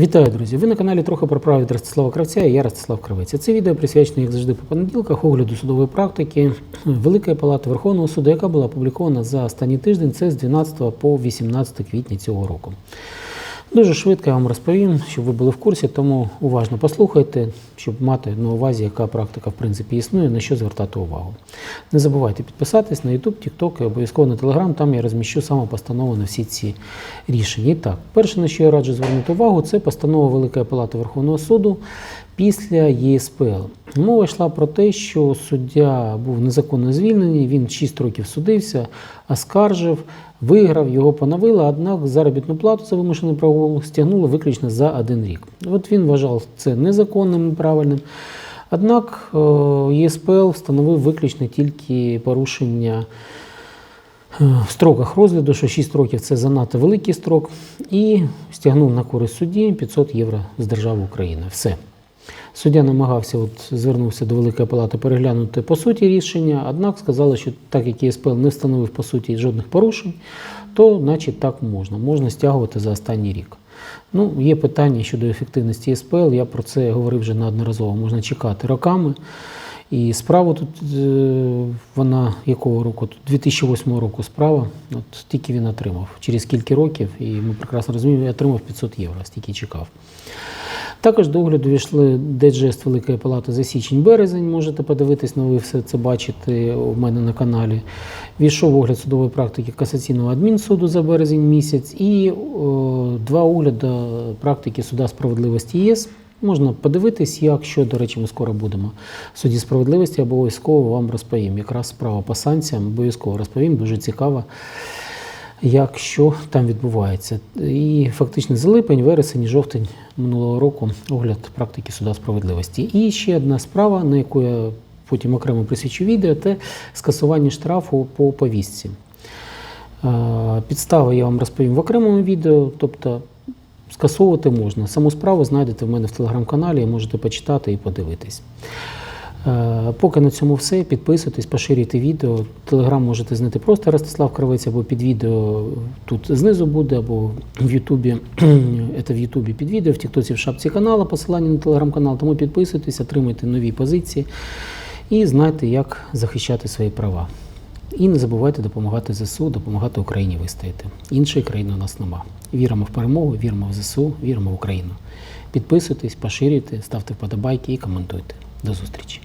Вітаю, друзі! Ви на каналі трохи про право від Ростислава Кравця і я Ростислав Кравець. Це відео присвячено, як завжди, по понеділках огляду судової практики Великої палати Верховного суду, яка була опублікована за останній тиждень. Це з 12 по 18 квітня цього року. Дуже швидко я вам розповім, щоб ви були в курсі, тому уважно послухайте, щоб мати на увазі, яка практика в принципі існує, на що звертати увагу. Не забувайте підписатись на YouTube, TikTok і обов'язково на Telegram, там я розміщу саме постанову на всі ці рішення. І так, перше, на що я раджу звернути увагу, це постанова Великої Палати Верховного суду після ЄСПЛ. Мова йшла про те, що суддя був незаконно звільнений, він 6 років судився, оскаржив, виграв, його поновили, однак заробітну плату за вимушений прогул стягнули виключно за один рік. От він вважав це незаконним, неправильним. Однак е, ЄСПЛ встановив виключно тільки порушення е, в строках розгляду, що 6 років це занадто великий строк, і стягнув на користь судді 500 євро з держави України. Все. Суддя намагався, от, звернувся до Великої Палати переглянути по суті рішення, однак сказали, що так як ЄСПЛ не встановив по суті жодних порушень, то значить так можна. Можна стягувати за останній рік. Ну, є питання щодо ефективності ЄСПЛ, я про це говорив вже неодноразово. Можна чекати роками. І справа тут е, вона якого року? Тут 2008 року справа. От тільки він отримав. Через кілька років, і ми прекрасно розуміємо, я отримав 500 євро, стільки чекав. Також до огляду війшли дайджест Великої Палати за січень-березень. Можете подивитись, ну ви все це бачите у мене на каналі. Війшов огляд судової практики касаційного адмінсуду за березень місяць і о, два огляди практики суда справедливості ЄС. Можна подивитись, як що, до речі, ми скоро будемо. В суді справедливості обов'язково вам розповім. Якраз справа по санкціям обов'язково розповім, дуже цікаво як що там відбувається. І фактично за липень, вересень, жовтень минулого року огляд практики суда справедливості. І ще одна справа, на яку я потім окремо присвячу відео, це скасування штрафу по повістці. Підстави я вам розповім в окремому відео, тобто скасовувати можна. Саму справу знайдете в мене в телеграм-каналі, можете почитати і подивитись. Е, Поки на цьому все. Підписуйтесь, поширюйте відео. Телеграм можете знайти просто Ростислав Кравець, або під відео тут знизу буде, або в Ютубі, це в Ютубі під відео, в Тіктоці в шапці каналу, посилання на телеграм-канал. Тому підписуйтесь, отримуйте нові позиції і знайте, як захищати свої права. І не забувайте допомагати ЗСУ, допомагати Україні вистояти. Іншої країни у нас нема. Віримо в перемогу, віримо в ЗСУ, віримо в Україну. Підписуйтесь, поширюйте, ставте вподобайки і коментуйте. До зустрічі.